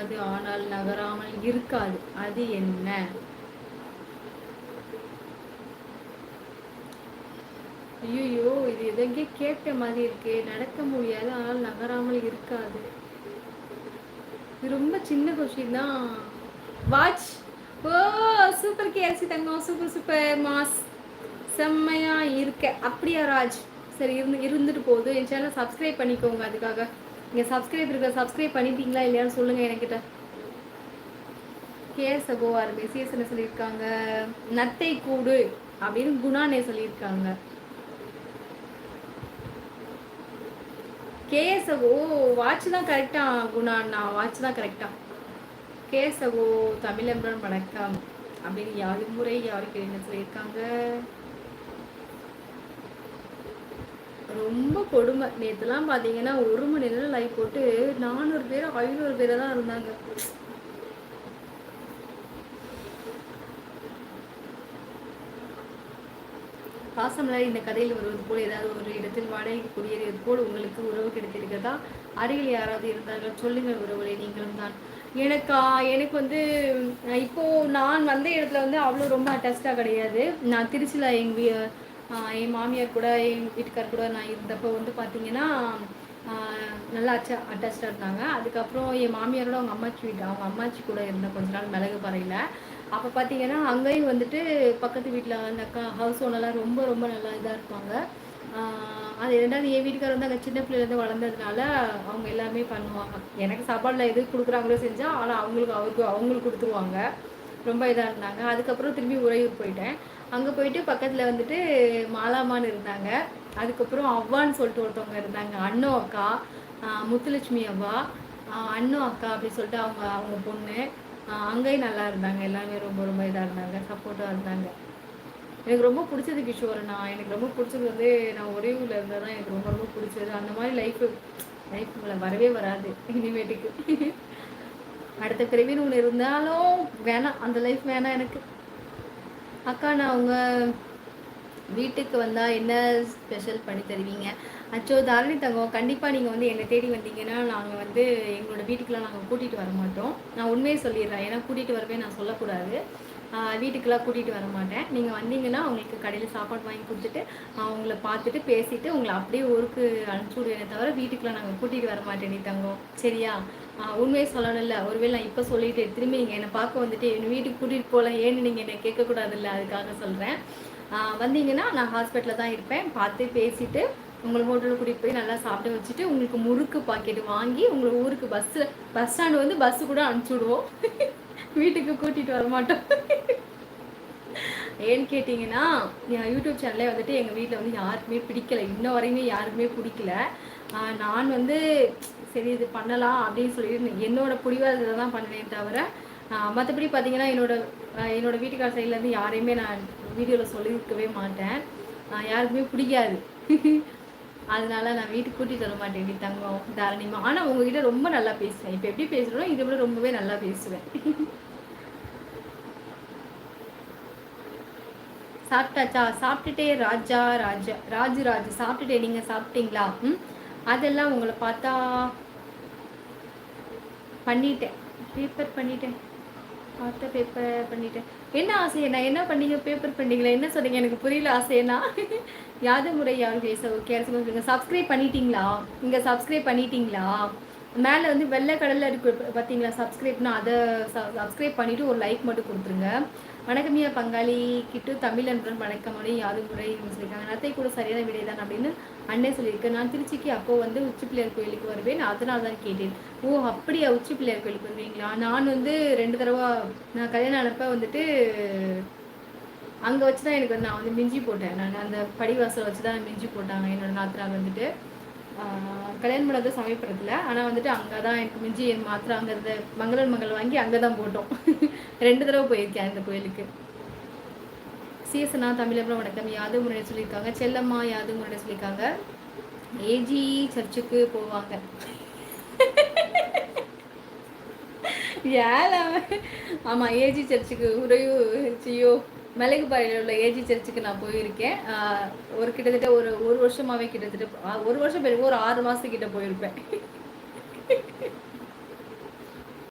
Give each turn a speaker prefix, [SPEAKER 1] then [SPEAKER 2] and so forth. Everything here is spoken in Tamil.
[SPEAKER 1] நகராது ஆனால் நகராமல் இருக்காது. அது என்ன? ஐயோ இது எதங்கே கேட்ட மாதிரி இருக்கு. நடக்க முடியாது ஆனால் நகராமல் இருக்காது. இது ரொம்ப சின்ன கொஷின் தான். வாட்ச் ஓ சூப்பர் கேஎல்சி தங்கம். Super super mass. செம்மையா இருக்க. அப்படியா ராஜ்? சரி இருந்து இருந்துட்டு போகுது. என் சேனல் சப்ஸ்கிரைப் பண்ணிக்கோங்க அதுக்காக. இங்கே சப்ஸ்கிரைப் இருக்க சப்ஸ்கிரைப் பண்ணிட்டீங்களா இல்லையான்னு சொல்லுங்கள் என்கிட்ட. கேஎஸ் சகோவார் மெசிஎஸ் என்ன சொல்லியிருக்காங்க. நத்தை கூடு அப்படின்னு குணானே சொல்லியிருக்காங்க. கேஎஸ்ஓ வாட்ச் தான் கரெக்டா குணாண்ணா வாட்ச் தான் கரெக்டா கேஎஸ்ஓ தமிழம்பரன் வணக்கம் அப்படின்னு யாரு முறை யாருக்கு என்ன சொல்லியிருக்காங்க. ரொம்ப கொடுமை. நேற்றுலாம் பார்த்தீங்கன்னா ஒரு மணி நேரம் லைவ் போட்டு நானூறு பேர் ஐநூறு பேரை தான் இருந்தாங்க. பாசமலர் இந்த கதையில் வருவது போல் ஏதாவது ஒரு இடத்தில் வாடகை குடியேறியது போல் உங்களுக்கு உறவு கிடைத்திருக்கிறதா? அருகில் யாராவது இருந்தார்கள்? சொல்லுங்கள் உறவுகளை நீங்களும் தான். எனக்கா? எனக்கு வந்து இப்போ நான் வந்த இடத்துல வந்து அவ்வளோ ரொம்ப அட்டாச்சாக கிடையாது. நான் திருச்சியில் எங்கள் என் மாமியார் கூட என் வீட்டுக்கார் கூட நான் இருந்தப்போ வந்து பார்த்தீங்கன்னா நல்லா அச்சா அட்டாச்சாக இருந்தாங்க. அதுக்கப்புறம் என் மாமியாரோட அவங்க அம்மாச்சி வீட்டு அவங்க அம்மாச்சி கூட இருந்தேன் கொஞ்ச நாள் மிளகு பறையில். அப்போ பார்த்தீங்கன்னா அங்கேயும் வந்துட்டு பக்கத்து வீட்டில் அந்த அக்கா ஹவுஸ் ஓனர்லாம் ரொம்ப ரொம்ப நல்லா இதாக இருப்பாங்க. அது ரெண்டாவது என் வீட்டுக்கார் வந்து அங்கே சின்ன பிள்ளைலேருந்து வளர்ந்ததுனால அவங்க எல்லாமே பண்ணுவாங்க. எனக்கு சாப்பாடில் எது கொடுக்குறாங்களோ செஞ்சால் ஆனால் அவங்களுக்கு அவருக்கு அவங்களுக்கு கொடுத்துருவாங்க. ரொம்ப இதாக இருந்தாங்க. அதுக்கப்புறம் திரும்பி உறையூர் போயிட்டேன். அங்கே போயிட்டு பக்கத்தில் வந்துட்டு மாலாமான்னு இருந்தாங்க. அதுக்கப்புறம் அவ்வான்னு சொல்லிட்டு ஒருத்தவங்க இருந்தாங்க. அண்ணோ அக்கா முத்துலட்சுமி அவ்வா அண்ணோ அக்கா அப்படின்னு சொல்லிட்டு அவங்க அவங்க பொண்ணு அங்கேயும் நல்லா இருந்தாங்க. எல்லாமே ரொம்ப ரொம்ப இதாக இருந்தாங்க. சப்போர்ட்டாக இருந்தாங்க. எனக்கு ரொம்ப பிடிச்சது கிஷோரண்ணா. எனக்கு ரொம்ப பிடிச்சது வந்து நான் ஒரே ஊரில் இருந்தால் தான் எனக்கு ரொம்ப ரொம்ப பிடிச்சது. அந்த மாதிரி லைஃப் லைஃப் வரவே வராது. இனிமேட்டுக்கு. அடுத்த பிறவின்னு ஒன்று இருந்தாலும் வேணாம். அந்த லைஃப் வேணாம் எனக்கு. அக்கா நான் உங்கள் வீட்டுக்கு வந்தால் என்ன ஸ்பெஷல் பண்ணி தருவீங்க? அச்சோ தாரணி தங்கம். கண்டிப்பாக நீங்கள் வந்து என்னை தேடி வந்தீங்கன்னா நாங்கள் வந்து எங்களோட வீட்டுக்கெலாம் நாங்கள் கூட்டிகிட்டு வர மாட்டோம். நான் உண்மையை சொல்லிடுறேன். ஏன்னா கூட்டிகிட்டு வரவே நான் சொல்லக்கூடாது. வீட்டுக்கெல்லாம் கூட்டிகிட்டு வர மாட்டேன். நீங்கள் வந்தீங்கன்னா உங்களுக்கு கடையில் சாப்பாடு வாங்கி கொடுத்துட்டு அவங்கள பார்த்துட்டு பேசிவிட்டு உங்களை அப்படியே ஊருக்கு அனுப்பிச்சி விடுவேனே தவிர வீட்டுக்குலாம் நாங்கள் கூட்டிகிட்டு வர மாட்டேன் நீ தங்கம். சரியா? உண்மையை சொல்லணும்ல. ஒருவேளை நான் இப்போ சொல்லிட்டு திரும்பி நீங்கள் என்னை பார்க்க வந்துட்டு என் வீட்டுக்கு கூட்டிகிட்டு போகல ஏன்னு நீங்கள் என்னை கேட்கக்கூடாதுல்ல? அதுக்காக சொல்கிறேன் வந்தீங்கன்னா நான் ஹாஸ்பிட்டலில் தான் இருப்பேன். பார்த்து பேசிவிட்டு உங்களை ஹோட்டலில் கூட்டிகிட்டு போய் நல்லா சாப்பிட வச்சுட்டு உங்களுக்கு முறுக்கு பாக்கெட் வாங்கி உங்களை ஊருக்கு பஸ்ஸு பஸ் ஸ்டாண்டு வந்து பஸ்ஸு கூட அனுப்பிச்சி விடுவோம் வீட்டுக்கு கூட்டிகிட்டு வர மாட்டோம். ஏன்னு கேட்டிங்கன்னா என் யூடியூப் சேனலே வந்துட்டு எங்கள் வீட்டில் வந்து யாருக்குமே பிடிக்கல. இன்ன வரையுமே யாருக்குமே பிடிக்கல. நான் வந்து சரி இது பண்ணலாம் அப்படின்னு சொல்லிட்டு என்னோடய புடிவாதத்தை தான் பண்ணுவேன் தவிர மற்றபடி பார்த்தீங்கன்னா என்னோட என்னோட வீட்டுக்கார சைட்லேருந்து யாரையுமே நான் வீடியோவில் சொல்லியிருக்கவே மாட்டேன். யாருக்குமே பிடிக்காது. அதனால நான் வீட்டுக்கு கூட்டிகிட்டு வர மாட்டேன். நீ தங்கம் தாரணிமா. ஆனால் உங்ககிட்ட ரொம்ப நல்லா பேசுவேன். இப்போ எப்படி பேசுகிறோம் இதை விட ரொம்பவே நல்லா பேசுவேன். சாப்பிட்டாச்சா? சாப்பிட்டுட்டே ராஜா ராஜா ராஜு ராஜு. சாப்பிட்டுட்டே நீங்கள் சாப்பிட்டீங்களா? ம்? அதெல்லாம் உங்களை பார்த்தா பண்ணிட்டேன். பேப்பர் பண்ணிட்டேன். பார்த்த பேப்பர் பண்ணிட்டேன். என்ன ஆசையண்ணா? என்ன பண்ணீங்க? பேப்பர் பண்ணீங்களா? என்ன சொன்னீங்க? எனக்கு புரியல ஆசையண்ணா. யாதமுறை யாரும் பேச ஓகே சொல்லுங்க சப்ஸ்கிரைப் பண்ணிட்டீங்களா? இங்கே சப்ஸ்கிரைப் பண்ணிட்டீங்களா? மேலே வந்து வெள்ளை கடலில் இருக்கு பார்த்தீங்களா சப்ஸ்கிரைப்னா அதை சப்ஸ்கிரைப் பண்ணிவிட்டு ஒரு லைக் மட்டும் கொடுத்துருங்க. வணக்கமியா பங்காளி. கிட்டு தமிழ் அன்புடன் வணக்கம் யாது முறை சொல்லியிருக்காங்க நத்தை கூட சரியான விடை தான் அப்படின்னு அண்ணே சொல்லியிருக்கேன் நான் திருச்சிக்கு அப்போ வந்து உச்சி பிள்ளையார் கோயிலுக்கு வருவேன். அதனால தான் கேட்டேன். ஓ அப்படியா? உச்சி பிள்ளையார் கோயிலுக்கு வருவீங்களா? நான் வந்து ரெண்டு தடவை நான் கல்யாணம் அனுப்ப வந்துட்டு அங்கே வச்சு தான் எனக்கு வந்து நான் வந்து மிஞ்சி போட்டேன். நான் அந்த படிவாசல் வச்சு தான் மிஞ்சி போட்டாங்க என்னோட நாத்தனார் வந்துட்டு. கல்யாணம் பண்ணது சமயப்புறத்தில் ஆனால் வந்துட்டு அங்கே தான் எனக்கு மிஞ்சி என் மாத்திரை அங்கே இருந்த மங்களன் மங்கள் வாங்கி அங்கே தான் போட்டோம். ரெண்டு தடவை போயிருக்கேன் அந்த கோயிலுக்கு. சிஎஸ்னா தமிழகம் வணக்கம். யாது முன்னாடி சொல்லியிருக்காங்க? செல்லம்மா யாது முன்னாடி சொல்லியிருக்காங்க? ஏஜி சர்ச்சுக்கு போவாங்க. ஏழாம ஆமாம் ஏஜி சர்ச்சுக்கு உரையோ ஜியோ மிளகுபாறையில் உள்ள ஏஜி சர்ச்சுக்கு நான் போயிருக்கேன். ஒரு கிட்டத்தட்ட ஒரு ஒரு வருஷமாகவே கிட்டத்தட்ட ஒரு வருஷம் பேருக்கு ஒரு ஆறு மாதத்துக்கிட்ட போயிருப்பேன்.